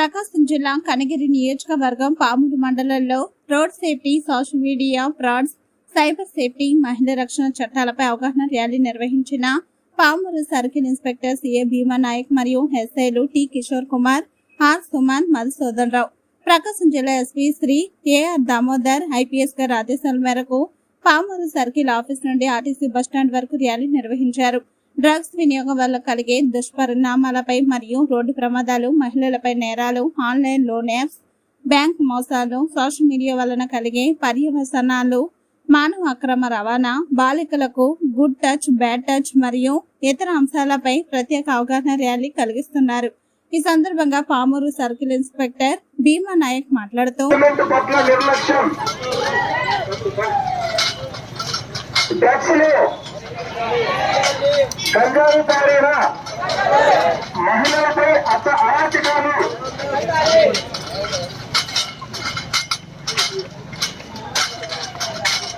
ప్రకాశం జిల్లా కనగిరి నియోజకవర్గం పామూరు మండలంలో road safety social media frauds cyber safety మహిళా రక్షణ చట్టాలపై అవగాహన ర్యాలీ నిర్వహించిన Pamuru circle inspector C A Bheema Naik మరియు ఎస్ఐలు టి కిషోర్ కుమార్ ఆర్ సుమాన్ మధుసూదన్ రావు. ప్రకాశం జిల్లా S P Shri A R Damodar IPS గారి ఆదేశాల మేరకు పామూరు సర్కిల్ ఆఫీస్ నుండి R T C bus stand వరకు ర్యాలీ నిర్వహించారు. డ్రగ్స్ వినియోగం వల్ల కలిగే దుష్పరిణామాలపై మరియు రోడ్డు ప్రమాదాలు మహిళలపై నేరాలు ఆన్లైన్ లోన్ యాప్స్ బ్యాంక్ మోసాలు సోషల్ మీడియా వలన కలిగే పర్యవసనాలు మానవ అక్రమ రవాణా బాలికలకు గుడ్ టచ్ బ్యాడ్ టచ్ మరియు ఇతర అంశాలపై ప్రత్యేక అవగాహన ర్యాలీ కలిగిస్తున్నారు. ఈ సందర్భంగా పామూరు సర్కిల్ ఇన్స్పెక్టర్ భీమా నాయక్ మాట్లాడుతూ నిర్లక్ష్యం. డ్రగ్స్లు గంజాయి తారీన మహిళలపై అత అరాచకాలు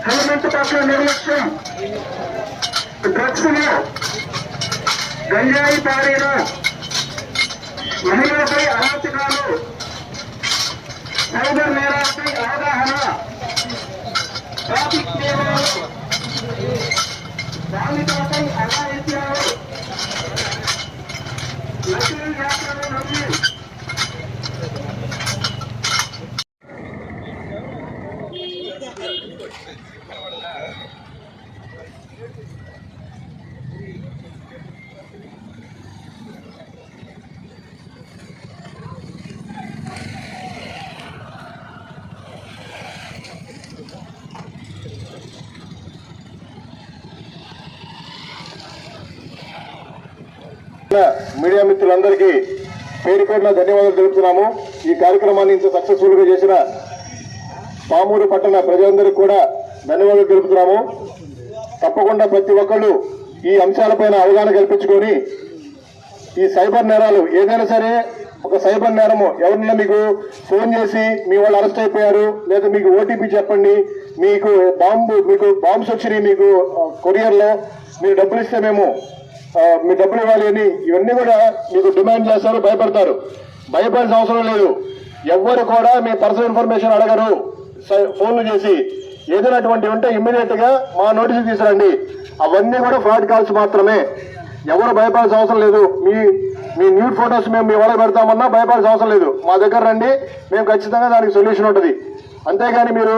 హెల్మెట్ పట్ల నిర్లక్ష్యం. డ్రగ్స్లు గంజాయి తారీన మహిళలపై అరాచకాలు సైబర్ నేరాలపై మీడియా మిత్రులందరికీ పేరు పేరున ధన్యవాదాలు తెలుపుతున్నాము. ఈ కార్యక్రమాన్ని ఇంత సక్సెస్ఫుల్గా చేసిన పామూరు పట్టణ ప్రజలందరికీ కూడా ధన్యవాదాలు తెలుపుతున్నాము. తప్పకుండా ప్రతి ఒక్కళ్ళు ఈ అంశాలపైన అవగాహన కల్పించుకొని ఈ సైబర్ నేరాలు ఏదైనా సరే ఒక సైబర్ నేరము ఎవరినైనా మీకు ఫోన్ చేసి మీ వాళ్ళు అరెస్ట్ అయిపోయారు లేదా మీకు ఓటీపీ చెప్పండి మీకు బాంబు మీకు బాంబ్స్ వచ్చినాయి మీకు కొరియర్లో మీరు డబ్బులు ఇస్తే మేము మీ డబ్బులు ఇవ్వాలి అని ఇవన్నీ కూడా మీకు డిమాండ్ చేస్తారు భయపడతారు. భయపడాల్సిన అవసరం లేదు. ఎవ్వరు కూడా మీ పర్సనల్ ఇన్ఫర్మేషన్ అడగరు. స- ఫోన్లు చేసి ఏదైనా ఉంటే ఇమ్మీడియట్గా మా నోటీసులు తీసుకురండి. అవన్నీ కూడా ఫ్రాడ్ కాల్స్ మాత్రమే. ఎవరు భయపడాల్సిన అవసరం లేదు. మీ మీ న్యూడ్ ఫొటోస్ మేము మీ వాళ్ళకి పెడతామన్నా భయపడాల్సిన అవసరం లేదు. మా దగ్గర రండి. మేము ఖచ్చితంగా దానికి సొల్యూషన్ ఉంటుంది. అంతేగాని మీరు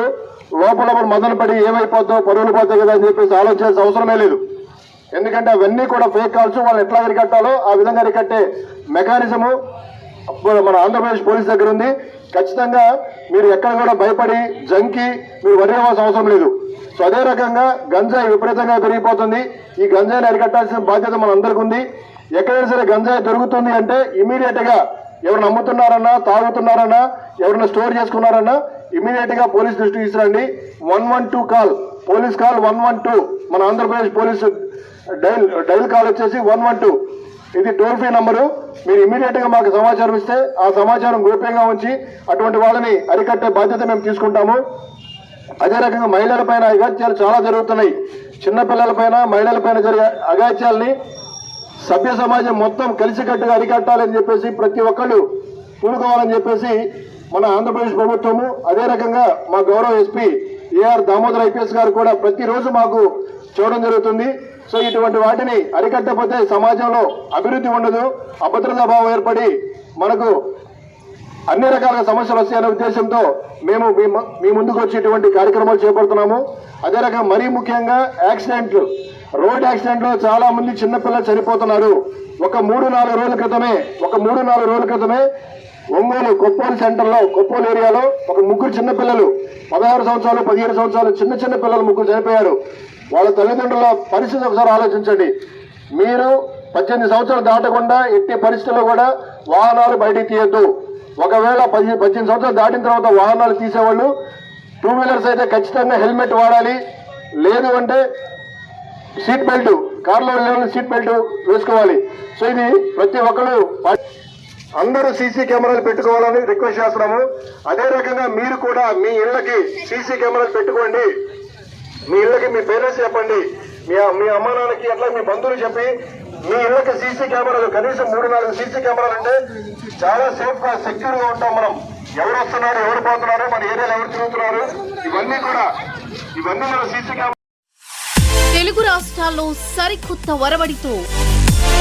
లోపల లోపల మొదలు ఏమైపోద్దో పరువులు పోతాయి కదా అని చెప్పేసి ఆలోచించాల్సిన అవసరమే లేదు. ఎందుకంటే అవన్నీ కూడా ఫేక్ కావచ్చు వాళ్ళు ఎట్లా అరికట్టాలో ఆ విధంగా అరికట్టే మెకానిజము మన ఆంధ్రప్రదేశ్ పోలీస్ దగ్గర ఉంది. ఖచ్చితంగా మీరు ఎక్కడ కూడా భయపడి జంకి మీరు వరి అవ్వాల్సిన అవసరం లేదు. సో అదే రకంగా గంజాయి విపరీతంగా పెరిగిపోతుంది. ఈ గంజాయిని అరికట్టాల్సిన బాధ్యత మన అందరికి ఉంది. ఎక్కడైనా సరే గంజాయి దొరుకుతుంది అంటే ఇమీడియట్గా ఎవరు నమ్ముతున్నారన్నా తాగుతున్నారన్నా ఎవరైనా స్టోర్ చేసుకున్నారన్నా ఇమీడియట్గా పోలీస్ దృష్టికి తీసుకురండి. One one two call police call one one two మన Andhra Pradesh police dial dial call వచ్చేసి వన్ వన్ టూ ఇది టోల్ ఫ్రీ నంబరు. మీరు ఇమీడియట్గా మాకు సమాచారం ఇస్తే ఆ సమాచారం గోప్యంగా ఉంచి అటువంటి వాళ్ళని అరికట్టే బాధ్యత మేము తీసుకుంటాము. అదే రకంగా మహిళల పైన అగాత్యాలు చాలా జరుగుతున్నాయి. చిన్నపిల్లల పైన మహిళల పైన జరిగే అగాత్యాలని సభ్య సమాజం మొత్తం కలిసికట్టుగా అరికట్టాలని చెప్పేసి ప్రతి ఒక్కళ్ళు పూనుకోవాలని చెప్పేసి మన ఆంధ్రప్రదేశ్ ప్రభుత్వము అదే రకంగా మా గౌరవ ఎస్పీ ఏఆర్ దామోదర్ ఐపీఎస్ గారు కూడా ప్రతిరోజు మాకు చూడడం జరుగుతుంది. సో ఇటువంటి వాటిని అరికట్టకపోతే సమాజంలో అభివృద్ధి ఉండదు అభద్రతా భావం ఏర్పడి మనకు అన్ని రకాల సమస్యలు వస్తాయనే ఉద్దేశంతో మేము మీ మీ ముందుకు వచ్చేటువంటి కార్యక్రమాలు చేపడుతున్నాము. అదే రకంగా మరీ ముఖ్యంగా యాక్సిడెంట్లు. రోడ్ యాక్సిడెంట్లో చాలా మంది చిన్నపిల్లలు చనిపోతున్నారు. ఒక మూడు నాలుగు రోజుల క్రితమే ఒక మూడు నాలుగు రోజుల క్రితమే ఒంగోలు కొప్పోలు సెంటర్లో కొప్పోలు ఏరియాలో ఒక ముగ్గురు చిన్నపిల్లలు పదహారు సంవత్సరాలు పదిహేడు సంవత్సరాలు చిన్న చిన్న పిల్లలు ముగ్గురు చనిపోయారు. వాళ్ళ తల్లిదండ్రుల పరిస్థితి ఒకసారి ఆలోచించండి. మీరు పద్దెనిమిది సంవత్సరాలు దాటకుండా ఎట్టి పరిస్థితుల్లో కూడా వాహనాలు బయటికి తీయద్దు. ఒకవేళ పది పద్దెనిమిది సంవత్సరాలు దాటిన తర్వాత వాహనాలు తీసేవాళ్ళు టూ వీలర్స్ అయితే ఖచ్చితంగా హెల్మెట్ వాడాలి. లేదు అంటే సీట్ బెల్ట్ కార్లో వెళ్ళే సీట్ బెల్ట్ వేసుకోవాలి. సో ఇది ప్రతి ఒక్కరు అందరూ సీసీ కెమెరాలు పెట్టుకోవాలని రిక్వెస్ట్ చేస్తున్నాము. అదే రకంగా మీరు కూడా మీ ఇళ్ళకి సీసీ కెమెరాలు పెట్టుకోండి. మీ ఇళ్ళకి మీ పేరెంట్స్ చెప్పండి. మీ మీ అమ్మ నాన్నకి అట్లా మీ బంధువులు చెప్పి మీ ఇళ్ళకి సీసీ కెమెరాలు కనీసం మూడు నాలుగు సీసీ కెమెరాలు అంటే చాలా సేఫ్గా సెక్యూర్గా ఉంటాం మనం. ఎవరు వస్తున్నారు ఎవరు పోతున్నారు మన ఏరియాలో ఎవరు తిరుగుతున్నారు ఇవన్నీ కూడా ఇవన్నీ మన సీసీ కెమెరా తెలుగు రాష్ట్రాల్లో సరికొత్త వరవడితో